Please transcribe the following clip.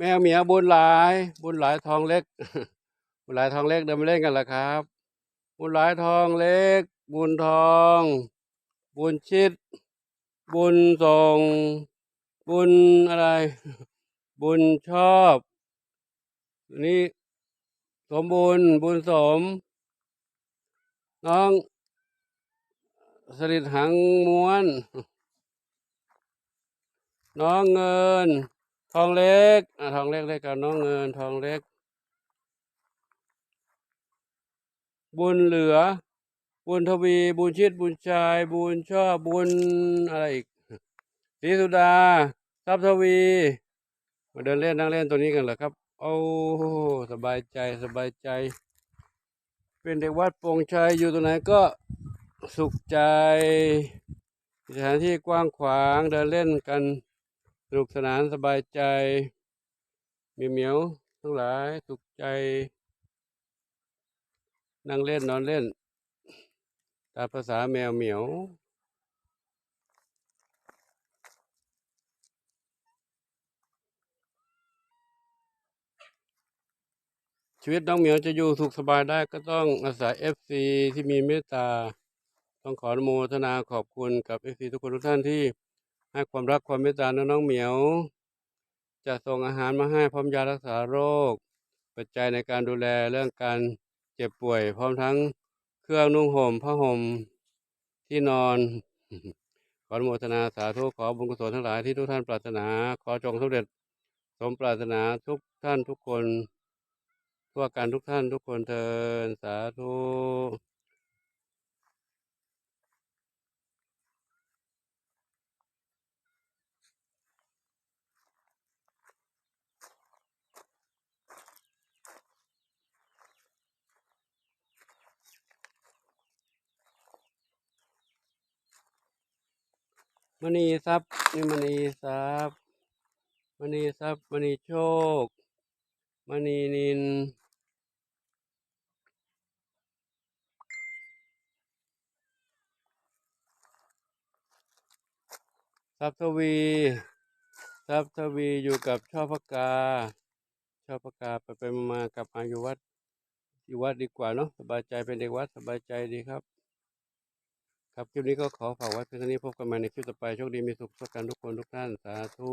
แมวเหมียวบุญหลาย บุญหลายทองเล็ก บุญหลายทองเล็กเดินมาเล่นกันเหรอครับ บุญหลายทองเล็ก บุญทอง บุญชิด บุญส่งบุญอะไร บุญชอบนี่สมบูรณ์บุญสม น้องสลิดหังม้วน น้องเงิน ทองเล็กอะทองเล็กเล็กกับน้องเงินทองเล็ก บุญเหลือ บุญทวี บุญชิด บุญชาย บุญชอบ บุญอะไรอีกศรีสุดา ทรัพย์ทวี มาเดินเล่นนั่งเล่นตัวนี้กันเหรอครับ โอ้สบายใจสบายใจ เป็นเด็กวัดโปงชัยอยู่ตรงไหนก็สุขใจ สถานที่กว้างขวางเดินเล่นกัน สนุกสนานสบายใจเหมียวเหมียวทั้งหลายสุขใจ นั่งเล่นนอนเล่น ตามภาษาแมวเหมียวชีวิตน้องเหมียวจะอยู่สุขสบายได้ก็ต้องอาศัยเอฟซีที่มีเมตตา ต้องขออนุโมทนาขอบคุณกับเอฟซีทุกคนทุกท่านที่ ให้ความรักความเมตตาน้องๆเหมียว จะส่งอาหารมาให้พร้อมยารักษาโรค ปัจจัยในการดูแลเรื่องการเจ็บป่วย พร้อมทั้งเครื่องนุ่งห่มผ้าห่มที่นอนขออนุโมทนาสาธุขอบุญกุศลทั้งหลายที่ทุกท่านปรารถนา ขอจงสำเร็จสมปรารถนาทุกท่านทุกคน ทั่วกันทุกท่านทุกคนเทินสาธุ มณีทรัพย์นี่มณีทรัพย์มณีทรัพย์มณีโชคมณีนินทรัพย์ทวีทรัพย์ทวีอยู่กับช่อพกาช่อพกาไปไปมามากับมาอยู่วัดอยู่วัดดีกว่าเนาะสบายใจเป็นเด็กวัดสบายใจดีครับ ครับคลิปนี้ก็ขอฝากไว้เพียงเท่านี้พบกันใหม่ในคลิปต่อไปโชคดีมีสุขทุกกันทุกคนทุกท่านสาธุ